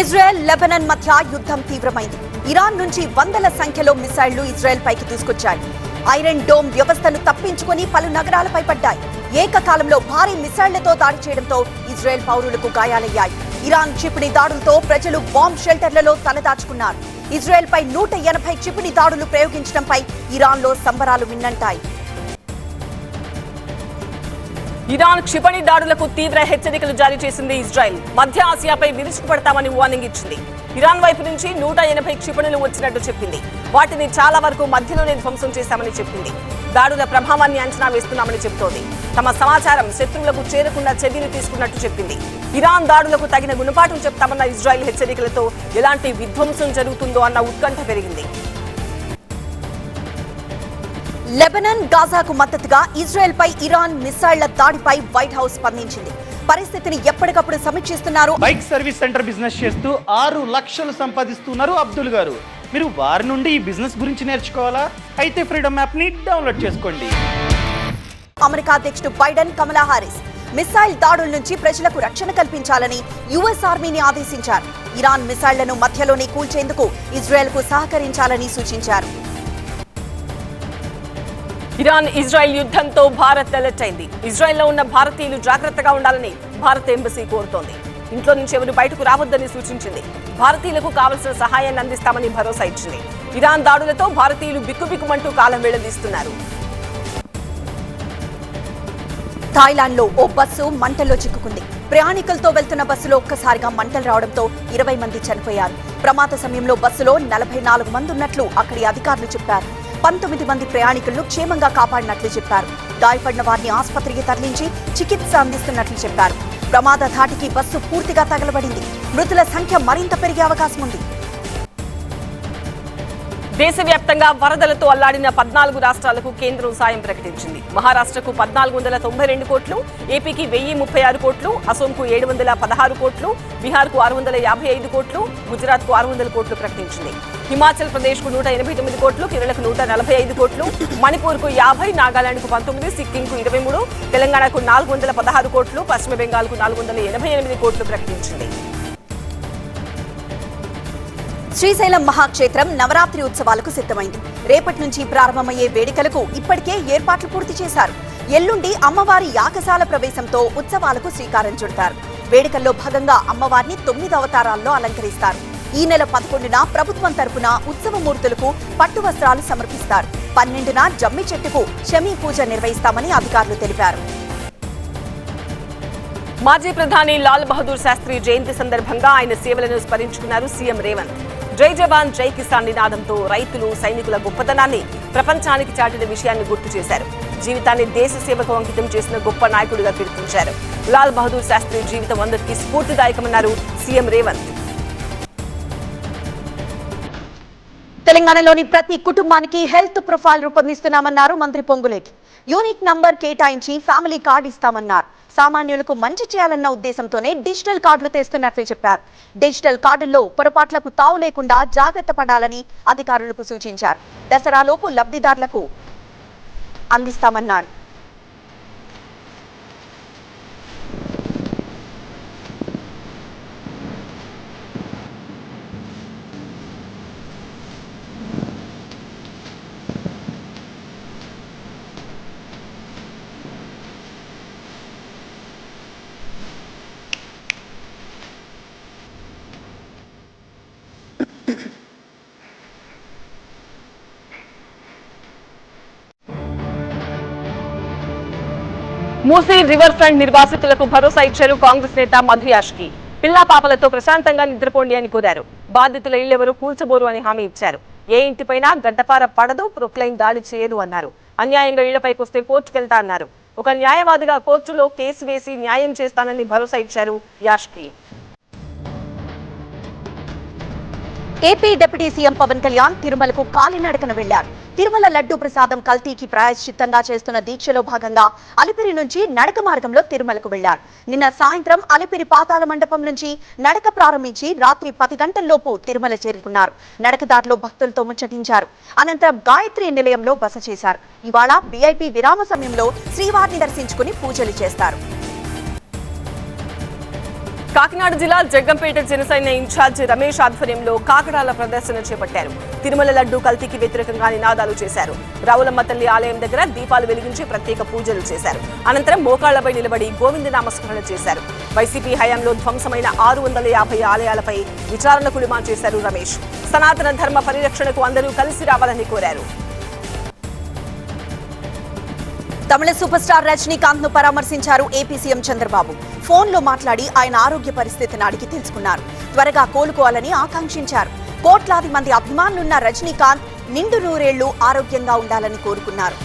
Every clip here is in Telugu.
ఇజ్రాయెల్ లెబనన్ మధ్య యుద్ధం తీవ్రమైంది. ఇరాన్ నుంచి వందల సంఖ్యలో మిసైళ్ళు ఇజ్రాయెల్ పైకి తీసుకొచ్చాయి. ఐరన్ డోమ్ వ్యవస్థను తప్పించుకొని పలు నగరాలపై పడ్డాయి. ఏకకాలంలో భారీ మిసైళ్ళతో దాడి చేయడంతో ఇజ్రాయెల్ పౌరులకు గాయాలయ్యాయి. ఇరాన్ క్షిపణి దాడులతో ప్రజలు బాంబ్ షెల్టర్లలో తలదాచుకున్నారు. ఇజ్రాయెల్ పై నూట ఎనభై క్షిపణి దాడులు ప్రయోగించడంపై ఇరాన్లో సంబరాలు మిన్నంటాయి. ఇరాన్ క్షిపణి దాడులకు తీవ్ర హెచ్చరికలు జారీ చేసింది ఇజ్రాయెల్. మధ్య ఆసియాపై విరుచుకుపడతామని వార్నింగ్ ఇచ్చింది. ఇరాన్ వైపు నుంచి నూట ఎనభై క్షిపణులు వచ్చినట్టు చెప్పింది. వాటిని చాలా వరకు మధ్యలోనే ధ్వంసం చేశామని చెప్పింది. దాడుల ప్రభావాన్ని అంచనా వేస్తున్నామని చెబుతోంది తమ సమాచారం శత్రువులకు చేరకుండా చర్యలు తీసుకున్నట్టు చెప్పింది. ఇరాన్ దాడులకు తగిన గుణపాఠం చెప్తామన్న ఇజ్రాయెల్ హెచ్చరికలతో ఎలాంటి విధ్వంసం జరుగుతుందో అన్న ఉత్కంఠ పెరిగింది. లెబనాన్ గాజాకు మద్దతుగా ఇజ్రాయెల్ పై ఇరాన్ మిసైళ్ళ దాడిపై వైట్ హౌస్ స్పందించింది. పరిస్థితిని ఎప్పటికప్పుడు సమీక్షిస్తున్నారు. బైక్ సర్వీస్ సెంటర్ బిజినెస్ చేస్తూ ఆరు లక్షలు సంపాదిస్తున్నారు అబ్దుల్ గారు. మీరు వారి నుండి ఈ బిజినెస్ గురించి నేర్చుకోవాలా? అయితే ఫ్రీడమ్ యాప్ని డౌన్లోడ్ చేసుకోండి. అమెరికా అధ్యక్షుడు బైడెన్ కమలా హారిస్ మిసైల్ దాడుల నుంచి ప్రజలకు రక్షణ కల్పించాలని యుఎస్ ఆర్మీని ఆదేశించారు. ఇరాన్ మిసైళ్ళను మధ్యలోనే కూల్చేందుకు ఇజ్రాయెల్కు సహకరించాలని సూచించారు. ఇరాన్ ఇజ్రాయెల్ యుద్ధంతో భారత్ అలర్ట్ అయింది ఇజ్రాయెల్లో ఉన్న భారతీయులు జాగ్రత్తగా ఉండాలని భారత ఎంబసీ కోరుతోంది. ఇంట్లో నుంచి ఎవరు బయటకు రావద్దని సూచించింది. భారతీయులకు కావలసిన సహాయాన్ని అందిస్తామని భరోసా ఇచ్చింది. ఇరాన్ దాడులతో భారతీయులు బిక్కుబిక్కుమంటూ కాలం వేళదీస్తున్నారు థాయిలాండ్లో ఓ బస్సు మంటల్లో చిక్కుకుంది. ప్రయాణికులతో వెళ్తున్న బస్సులో ఒక్కసారిగా మంటలు రావడంతో ఇరవై మంది చనిపోయారు. ప్రమాద సమయంలో బస్సులో నలభై నాలుగు మంది ఉన్నట్లు అక్కడి అధికారులు చెప్పారు. పంతొమ్మిది మంది ప్రయాణికులను క్షేమంగా కాపాడినట్లు చెప్పారు. గాయపడిన వారిని ఆసుపత్రికి తరలించి చికిత్స అందిస్తున్నట్లు చెప్పారు. ప్రమాద ధాటికి బస్సు పూర్తిగా తగలబడింది. మృతుల సంఖ్య మరింత పెరిగే అవకాశం ఉంది. దేశవ్యాప్తంగా వరదలతో అల్లాడిన పద్నాలుగు రాష్ట్రాలకు కేంద్రం సాయం ప్రకటించింది. మహారాష్ట్రకు పద్నాలుగు వందల తొంభై రెండు కోట్లు ఏపీకి వెయ్యి ముప్పై ఆరు కోట్లు అసోంకు ఏడు వందల పదహారు కోట్లు బీహార్కు ఆరు వందల యాభై ఐదు కోట్లు గుజరాత్కు ఆరు వందల కోట్లు ప్రకటించింది. హిమాచల్ ప్రదేశ్కు నూట ఎనభై తొమ్మిది కోట్లు కేరళకు నూట నలభై ఐదు కోట్లు మణిపూర్కు యాభై నాగాలాండ్కు పంతొమ్మిది సిక్కింకు ఇరవై మూడు తెలంగాణకు నాలుగు వందల పదహారు కోట్లు పశ్చిమ బెంగాల్కు నాలుగు వందల ఎనభై ఎనిమిది కోట్లు ప్రకటించింది. శ్రీశైలం మహాక్షేత్రం నవరాత్రి ఉత్సవాలకు సిద్ధమైంది. రేపటి నుంచి ప్రారంభమయ్యే వేడుకలకు ఇప్పటికే ఏర్పాట్లు పూర్తి చేశారు. ఎల్లుండి అమ్మవారి యాగశాల ప్రవేశంతో ఉత్సవాలకు శ్రీకారం చుడతారు. వేడుకల్లో భాగంగా అమ్మవారిని తొమ్మిది అవతారాల్లో అలంకరిస్తారు. ఈ నెల పదకొండున ప్రభుత్వం తరపున ఉత్సవమూర్తులకు పట్టు వస్త్రాలు సమర్పిస్తారు. పన్నెండున జమ్మి చెట్టుకు శమీ పూజ నిర్వహిస్తామని అధికారులు తెలిపారు. మాజీ ప్రధాని లాల్ బహదూర్ శాస్త్రి జయంతి సందర్భంగా ఆయన సేవలను స్మరించుకున్నారు సీఎం రేవంత్. జై జవాన్ జై కిసాన్ నినాదంతో రైతులు సైనికుల గొప్పతనాన్ని ప్రపంచానికి చాటిన విషయాన్ని గుర్తు చేశారు. జీవితాన్ని దేశ సేవకు అంకితం చేసిన గొప్ప నాయకుడిగా కీర్తించారు లాల్ బహదూర్ శాస్త్రి జీవితం అందరికీ స్ఫూర్తిదాయకమన్నారు సీఎం రేవంత్. తెలంగాణలోని ప్రతి కుటుంబానికి హెల్త్ ప్రొఫైల్ రూపొందిస్తున్నామన్నారు మంత్రి పొంగులేకి యూనిక్ నంబర్ కేటాయించి ఫ్యామిలీ కార్డు ఇస్తామన్నారు. సామాన్యులకు మంచి చేయాలన్న ఉద్దేశంతోనే డిజిటల్ కార్డులు తెస్తున్నట్లు చెప్పారు. డిజిటల్ కార్డుల్లో పొరపాట్లకు తావు లేకుండా జాగ్రత్త పడాలని అధికారులకు సూచించారు. దసరాలోపు లబ్ధిదారులకు అందిస్తామన్నారు. మూసీ రివర్ ఫ్రంట్ నిర్వాసితులకు భరోసా ఇచ్చారు కాంగ్రెస్ నేత మధు యాష్కి. పిల్లా పాపలతో ప్రశాంతంగా నిద్రపోండి అని కోరారు. బాధితుల ఇళ్ళెవరూ కూల్చబోరు అని హామీ ఇచ్చారు. ఏ ఇంటిపైనా గడ్డపార పడదు ప్రొక్లైన్ దాడి చేయదు అన్నారు. అన్యాయంగా ఇళ్ళపైకి వస్తే కోర్టుకెళ్తా అన్నారు. ఒక న్యాయవాదిగా కోర్టులో కేసు వేసి న్యాయం చేస్తానని భరోసా ఇచ్చారు Yaskhi. AP deputy CM Pawan Kalyan తిరుమలకు కాలినడకన వెళ్ళారు తిరుమల లడ్డూ ప్రసాదం కల్తీకి ప్రాయశ్చిత్తంగా చేస్తున్న దీక్షలో భాగంగా అలిపిరి నుంచి నడక మార్గంలో తిరుమలకు వెళ్ళారు నిన్న సాయంత్రం అలిపిరి పాతాల మండపం నుంచి నడక ప్రారంభించి రాత్రి పది గంటల్లోపు తిరుమల చేరుకున్నారు. నడకదారిలో భక్తులతో ముచ్చటించారు. అనంతరం గాయత్రి నిలయంలో బస చేశారు. ఇవాళ విఐపి విరామ సమయంలో శ్రీవారిని దర్శించుకుని పూజలు చేస్తారు. కాకినాడ జిల్లా జగ్గంపేట జనసేన ఇన్ఛార్జి రమేష్ ఆధ్వర్యంలో కాకడాల ప్రదర్శన చేపట్టారు. తిరుమల లడ్డు కల్తీకి వ్యతిరేకంగా నినాదాలు చేశారు. రావులమ్మ తల్లి ఆలయం దగ్గర దీపాలు వెలిగించి ప్రత్యేక పూజలు చేశారు. అనంతరం మోకాళ్ళపై నిలబడి గోవింద నామస్మరణ చేశారు. వైసీపీ హయాంలో ధ్వంసమైన ఆరు వందల యాభై ఆలయాలపై విచారణకు డిమాండ్ చేశారు రమేష్. సనాతన ధర్మ పరిరక్షణకు అందరూ కలిసి రావాలని కోరారు. తమిళ సూపర్ స్టార్ రజనీకాంత్ను పరామర్శించారు ఏపీ సీఎం చంద్రబాబు. ఫోన్లో మాట్లాడి ఆయన ఆరోగ్య పరిస్థితిని అడిగి తెలుసుకున్నారు. త్వరగా కోలుకోవాలని ఆకాంక్షించారు. కోట్లాది మంది అభిమానులున్న రజనీకాంత్ నిండు నూరేళ్ళు ఆరోగ్యంగా ఉండాలని కోరుకున్నారు.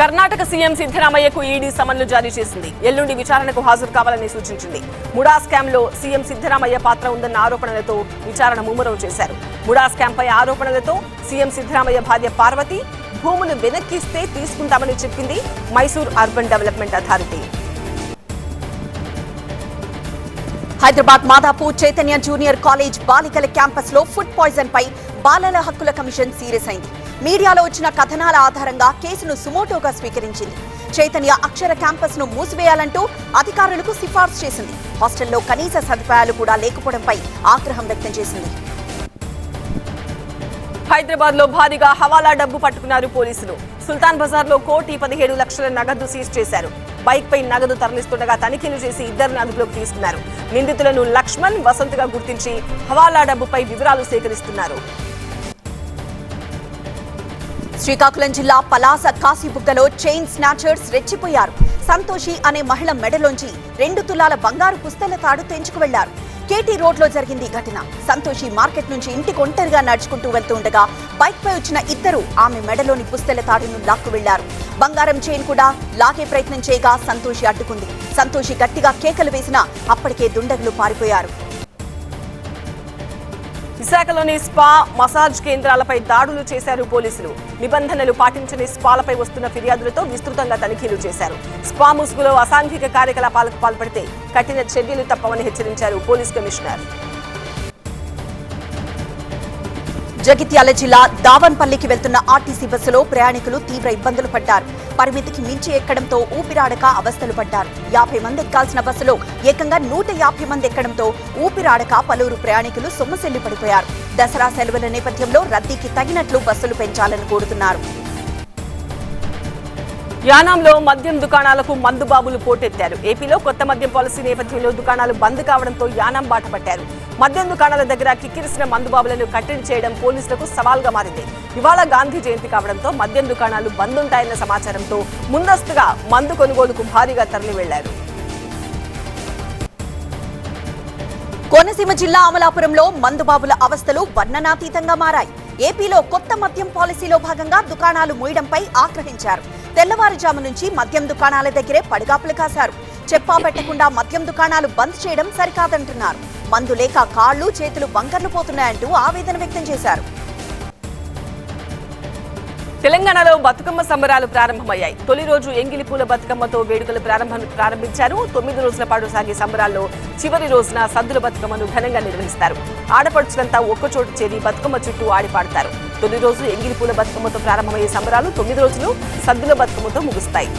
కర్ణాటక సీఎం సిద్ధరామయ్యకు ఈడీ సమన్లు జారీ చేసింది. ఎల్లుండి విచారణకు హాజరు కావాలని సూచించింది. ముడా స్కామ్లో సీఎం సిద్ధరామయ్య పాత్ర ఉందన్న ఆరోపణలతో విచారణ ముమ్మరం చేశారు. ముడా స్కామ్ పై ఆరోపణలతో సీఎం సిద్ధరామయ్య భార్య పార్వతి భూములు వెనక్కిస్తే తీసుకుంటామని చెప్పింది Mysore urban development authority. Hyderabad Madhapur Chaitanya junior college బాలికల క్యాంపస్లో ఫుడ్ పాయిజన్ పై బాలల హక్కుల కమిషన్ సీరియస్ అయింది. మీడియాలో వచ్చిన కథనాల ఆధారంగా కేసును సుమోటోగా స్వీకరించింది. చైతన్య అక్షర క్యాంపస్ను మూసివేయాలంటూ అధికారులకు సిఫార్సు చేసింది. హాస్టల్లో కనీస సదుపాయాలు కూడా లేకపోవడంపై ఆగ్రహం వ్యక్తం చేసింది. హైదరాబాద్లో భారీగా హవాలా డబ్బు పట్టుకున్నారు పోలీసులు. సుల్తాన్ బజార్లో కోటి పదిహేడు లక్షల నగదు సీజ్ చేశారు. బైక్ పై నగదు తరలిస్తుండగా తనిఖీలు చేసి ఇద్దరిని అదుపులోకి తీసుకున్నారు. నిందితులను లక్ష్మణ్ వసంత్గా గుర్తించి హవాలా డబ్బుపై వివరాలు సేకరిస్తున్నారు. శ్రీకాకుళం జిల్లా పలాస కాశీబుగ్గలో చైన్ స్నాచర్స్ రెచ్చిపోయారు. సంతోషి అనే మహిళ మెడలోంచి రెండు తులాల బంగారు పుస్తల తాడు తెంచుకు వెళ్ళారు. కేటీ రోడ్లో జరిగింది ఘటన. సంతోషి మార్కెట్ నుంచి ఇంటికి ఒంటరిగా నడుచుకుంటూ వెళ్తుండగా బైక్ పై వచ్చిన ఇద్దరు ఆమె మెడలోని పుస్తల తాడును లాక్కు వెళ్ళారు బంగారం చైన్ కూడా లాగే ప్రయత్నం చేయగా సంతోషి అడ్డుకుంది. సంతోషి గట్టిగా కేకలు వేసినా అప్పటికే దుండగులు పారిపోయారు. విశాఖలోని స్పా మసాజ్ కేంద్రాలపై దాడులు చేశారు పోలీసులు. నిబంధనలు పాటించని స్పాలపై వస్తున్న ఫిర్యాదులతో విస్తృతంగా తనిఖీలు చేశారు. స్పా ముసుగులో అసాంఘిక కార్యకలాపాలకు పాల్పడితే కఠిన చర్యలు తప్పవని హెచ్చరించారు పోలీస్ కమిషనర్. జగిత్యాల జిల్లా దావన్పల్లికి వెళ్తున్న ఆర్టీసీ బస్సులో ప్రయాణికులు తీవ్ర ఇబ్బందులు పడ్డారు. పరిమితికి మించి ఎక్కడంతో ఊపిరాడక అవస్థలు పడ్డారు. యాభై మంది ఎక్కాల్సిన బస్సులో ఏకంగా నూట యాభై మంది ఎక్కడంతో ఊపిరాడక పలువురు ప్రయాణికులు సొమ్మసిల్లి పడిపోయారు. దసరా సెలవుల నేపథ్యంలో రద్దీకి తగినట్లు బస్సులు పెంచాలని కోరుతున్నారు. యానాంలో మద్యం దుకాణాలకు మందు బాబులు పోటెత్తారు. ఏపీలో కొత్త మద్యం పాలసీ నేపథ్యంలో దుకాణాలు బంద్ కావడంతో యానాం బాట పట్టారు మద్యం దుకాణాల దగ్గర కిక్కిరిసిన మందు బాబులను కట్టడి చేయడం పోలీసులకు సవాల్గా మారింది. ఇవాళ గాంధీ జయంతి కావడంతో మద్యం దుకాణాలు బంద్ ఉంటాయన్న సమాచారంతో ముందస్తుగా మందు కొనుగోలుకు భారీగా తరలి వెళ్ళారు కోనసీమ జిల్లా అమలాపురంలో మందుబాబుల అవస్థలు వర్ణనాతీతంగా మారాయి. ఏపీలో కొత్త మద్యం పాలసీలో భాగంగా దుకాణాలు మూయడంపై ఆగ్రహించారు. తెల్లవారుజాము నుంచి మద్యం దుకాణాల దగ్గరే పడిగాపులు కాశారు. చెప్పా పెట్టకుండా మద్యం దుకాణాలు బంద్ చేయడం సరికాదంటున్నారు. మందు లేక కాళ్ళు చేతులు బంకర్లు పోతున్నాయంటూ ఆవేదన వ్యక్తం చేశారు. తెలంగాణలో బతుకమ్మ సంబరాలు ప్రారంభమయ్యాయి. తొలి రోజు ఎంగిలి పూల బతుకమ్మతో వేడుకలు ప్రారంభం ప్రారంభించారు. తొమ్మిది రోజుల పాటు సాగే సంబరాల్లో చివరి రోజున సద్దుల బతుకమ్మను ఘనంగా నిర్వహిస్తారు. ఆడపడుచులంతా ఒక్కచోటు చేరి బతుకమ్మ చుట్టూ ఆడిపాడతారు. తొలి రోజు ఎంగిలి పూల బతుకమ్మతో ప్రారంభమయ్యే సంబరాలు తొమ్మిది రోజులు సద్దుల బతుకమ్మతో ముగుస్తాయి.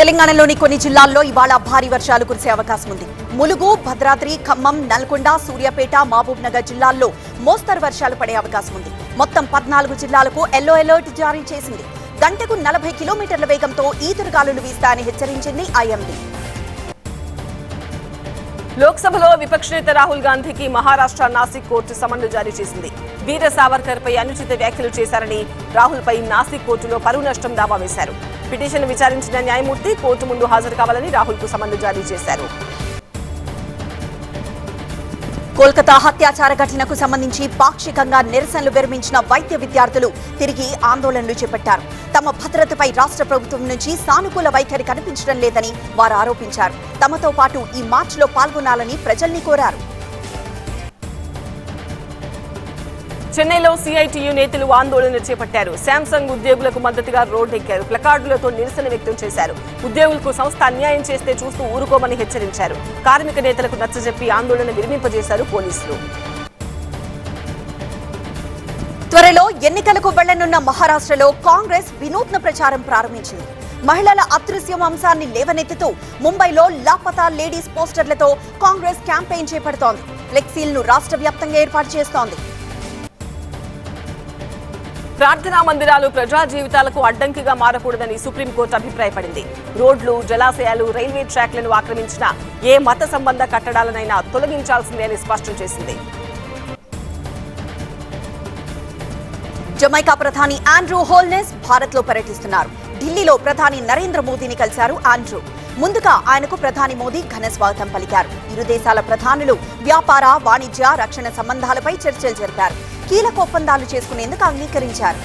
తెలంగాణలోని కొన్ని జిల్లాల్లో ఇవాళ భారీ వర్షాలు కురిసే అవకాశం ఉంది. ములుగు భద్రాద్రి ఖమ్మం నల్గొండ సూర్యాపేట మహబూబ్ నగర్ జిల్లాల్లో మోస్తరు వర్షాలు పడే అవకాశం ఉంది. మొత్తం పద్నాలుగు జిల్లాలకు ఎల్లో అలర్ట్ జారీ చేసింది. గంటకు నలభై కిలోమీటర్ల వేగంతో ఈదురుగాలులు వీస్తాయని హెచ్చరించింది ఐఎండీ. లోక్సభలో విపక్ష నేత రాహుల్ గాంధీకి మహారాష్ట్ర నాసిక్ కోర్టు సమన్లు జారీ చేసింది. వీర సావర్కర్ పై అనుచిత వ్యాఖ్యలు చేశారని రాహుల్ పై నాసిక్ కోర్టులో పరువు నష్టం దావా వేశారు. పిటిషన్ విచారించిన న్యాయమూర్తి కోర్టు ముందు హాజరు కావాలని రాహుల్కు సమన్లు జారీ చేశారు. కోల్కతా హత్యాచార ఘటనకు సంబంధించి పాక్షికంగా నిరసనలు విరమించిన వైద్య విద్యార్థులు తిరిగి ఆందోళనలు చేపట్టారు. తమ భద్రతపై రాష్ట్ర ప్రభుత్వం నుంచి సానుకూల వైఖరి కనిపించడం లేదని వారు ఆరోపించారు. తమతో పాటు ఈ మార్చిలో పాల్గొనాలని ప్రజల్ని కోరారు. చెన్నైలో సిఐటియు నేతలు ఆందోళన చేపట్టారు. శాంసంగ్ ఉద్యోగులకు మద్దతుగా రోడ్డెక్కారు. ప్లకార్డులతో నిరసన వ్యక్తం చేశారు. ఉద్యోగులకు సంస్థ అన్యాయం చేస్తే చూస్తూ ఊరుకోమని హెచ్చరించారు. కార్మిక నేతలకు నచ్చజెప్పి ఆందోళన విరమింపజేశారు పోలీసులు. త్వరలో ఎన్నికలకు వెళ్ళనున్న మహారాష్ట్రలో కాంగ్రెస్ వినూత్న ప్రచారం ప్రారంభించింది. మహిళల అదృశ్యం అంశాన్ని లేవనెత్తుతూ ముంబైలో లాపతా లేడీస్ పోస్టర్లతో కాంగ్రెస్ క్యాంపెయిన్ చేపడుతోంది. ఫ్లెక్సీలను రాష్ట్ర వ్యాప్తంగా ఏర్పాటు చేస్తోంది. ప్రార్థనా మందిరాలు ప్రజా జీవితాలకు అడ్డంకిగా మారకూడదని సుప్రీంకోర్టు అభిప్రాయపడింది. రోడ్లు జలాశయాలు రైల్వే ట్రాక్లను ఆక్రమించిన ఏ మత సంబంధ కట్టడాలనైనా తొలగించాల్సిందే అని స్పష్టం చేసింది. జమైకా ప్రధాని ఆండ్రూ హోల్నెస్ భారత్లో పర్యటిస్తున్నారు. ఢిల్లీలో ప్రధాని నరేంద్ర మోదీని కలిశారు ఆండ్రూ. ముందుగా ఆయనకు ప్రధాని మోదీ ఘన స్వాగతం పలికారు. ఇరు దేశాల ప్రధానులు వ్యాపార వాణిజ్య రక్షణ సంబంధాలపై చర్చలు జరిపారు. కీలక ఒప్పందాలు చేసుకునేందుకు అంగీకరించారు.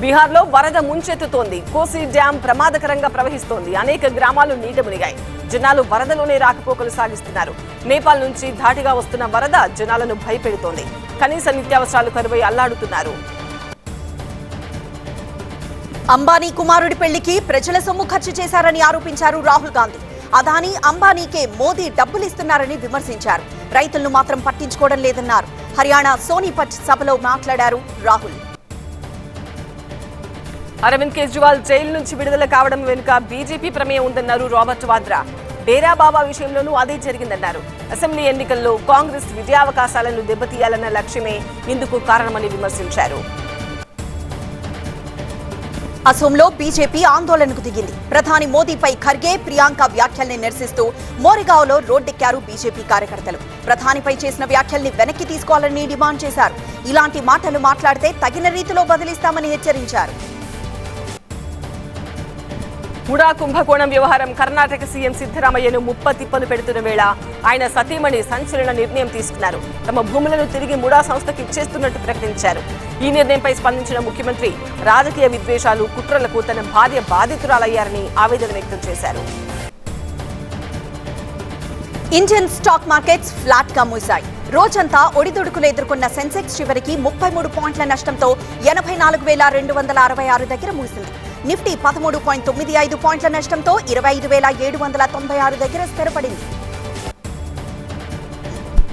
బీహార్లో వరద ముంచెత్తుతోంది. కోసి డ్యాం ప్రమాదకరంగా ప్రవహిస్తోంది. అనేక గ్రామాలు నీట మునిగాయి జనాలు వరదలోనే రాకపోకలు సాగిస్తున్నారు. నేపాల్ నుంచి ధాటిగా వస్తున్న వరద జనాలను భయపెడుతోంది. కనీస నిత్యావసరాలు కరువై అల్లాడుతున్నారు. అంబానీ కుమారుడి పెళ్ళికి ప్రజల సొమ్ము ఖర్చు చేశారని ఆరోపించారు రాహుల్ గాంధీ. అదానీ అంబానీకే మోదీ డబ్బులిస్తున్నారని విమర్శించారు. రైతులను మాత్రం పట్టించుకోవడం లేదన్నారు. హర్యానా సోనీపట్ సభలో మాట్లాడారు రాహుల్. అరవింద్ కేజ్రీవాల్ జైలు నుంచి విడుదల కావడం వెనుక బీజేపీ ప్రమేయం ఉందన్నారు రాబర్ట్ వాద్రా. డేరా బాబా విషయంలోనూ అదే జరిగిందన్నారు. అసెంబ్లీ ఎన్నికల్లో కాంగ్రెస్ విజయావకాశాలను దెబ్బతీయాలన్న లక్ష్యమే ఇందుకు కారణమని విమర్శించారు. అసోంలో బీజేపీ ఆందోళనకు దిగింది. ప్రధాని మోదీపై ఖర్గే ప్రియాంక వ్యాఖ్యల్ని నిరసిస్తూ మోరిగావ్లో రోడ్డెక్కారు బీజేపీ కార్యకర్తలు. ప్రధానిపై చేసిన వ్యాఖ్యల్ని వెనక్కి తీసుకోవాలని డిమాండ్ చేశారు. ఇలాంటి మాటలు మాట్లాడితే తగిన రీతిలో బదిలిస్తామని హెచ్చరించారు. ముడా కుంభకోణం వ్యవహారం కర్ణాటక సీఎం సిద్ధరామయ్యను ముప్ప తిప్పలు పెడుతున్న వేళ ఆయన సతీమణి సంచలన నిర్ణయం తీసుకున్నారు. తమ భూములను తిరిగి ముడా సంస్థకి ఇచ్చేస్తున్నట్టు ప్రకటించారు. ఈ నిర్ణయంపై స్పందించిన ముఖ్యమంత్రి రాజకీయ విద్వేషాలు కుట్రలకు తన భార్య బాధితురాలయ్యారని ఆవేదన వ్యక్తం చేశారు. ఇండియన్ స్టాక్ మార్కెట్స్ ఫ్లాట్గా మూశాయి రోజంతా ఒడిదుడుకులు ఎదుర్కొన్న సెన్సెక్స్ చివరికి ముప్పై మూడు పాయింట్ల నష్టంతో ఎనభై నాలుగు వేల రెండు వందల అరవై ఆరు దగ్గర ముగిసింది నిఫ్టీ పదమూడు పాయింట్ తొమ్మిది ఐదు పాయింట్ల నష్టంతో ఇరవై ఐదు వేల ఏడు వందల తొంభై ఆరు దగ్గర స్థిరపడింది.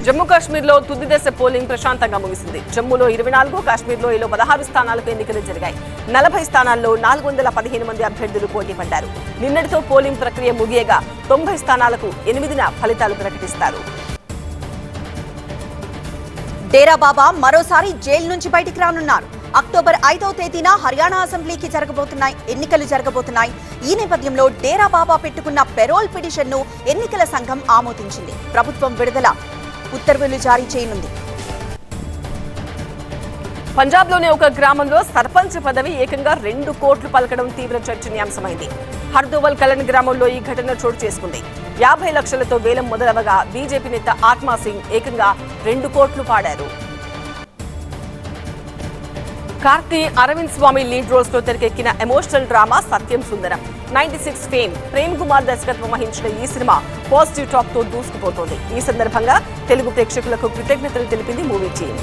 జమ్మూ కాశ్మీర్లో తుది దశ పోలింగ్ ప్రశాంతంగా ముగిసింది. జమ్మూలో ఇరవై నాలుగు కాశ్మీర్లో ఇలా పదహారు స్థానాలకు ఎన్నికలు జరిగాయి. నలభై స్థానాల్లో నాలుగు వందల పదిహేను మంది అభ్యర్థులు పోటీ పడ్డారు. నిన్నటితో పోలింగ్ ప్రక్రియ ముగియగా తొంభై స్థానాలకు ఎనిమిదిన ఫలితాలు ప్రకటిస్తారు. డేరా బాబా మరోసారి జైలు నుంచి బయటికి రానున్నారు. అక్టోబర్ ఐదవ తేదీన హర్యానా అసెంబ్లీకి జరగబోతున్నాయి ఎన్నికలు జరగబోతున్నాయి. ఈ నేపథ్యంలో డేరా బాబా పెట్టుకున్న పెరోల్ పిటిషన్ను ఎన్నికల సంఘం ఆమోదించింది. ప్రభుత్వం విడుదల. ఉత్తర్వులు జారీ చేయనుంది. పంజాబ్లోని ఒక గ్రామంలో సర్పంచ్ పదవి ఏకంగా రెండు కోట్లు పలకడం తీవ్ర చర్చనీయాంశమైంది. హర్దోవల్ కలన్ గ్రామంలో ఈ ఘటన చోటు చేసుకుంది. యాభై లక్షలతో వేలం మొదలవగా బీజేపీ నేత ఆత్మా సింగ్ ఏకంగా రెండు కోట్లు పాడారు. కార్తీ అరవింద్ స్వామి లీడ్ రోల్స్లో తెరకెక్కిన emotional drama Satyam Sundaram. Ninety six fame Prem Kumar దర్శకత్వం వహించిన ఈ సినిమా పాజిటివ్ టాక్తో దూసుకుపోతోంది. ఈ సందర్భంగా తెలుగు ప్రేక్షకులకు కృతజ్ఞతలు తెలిపింది మూవీ టీం.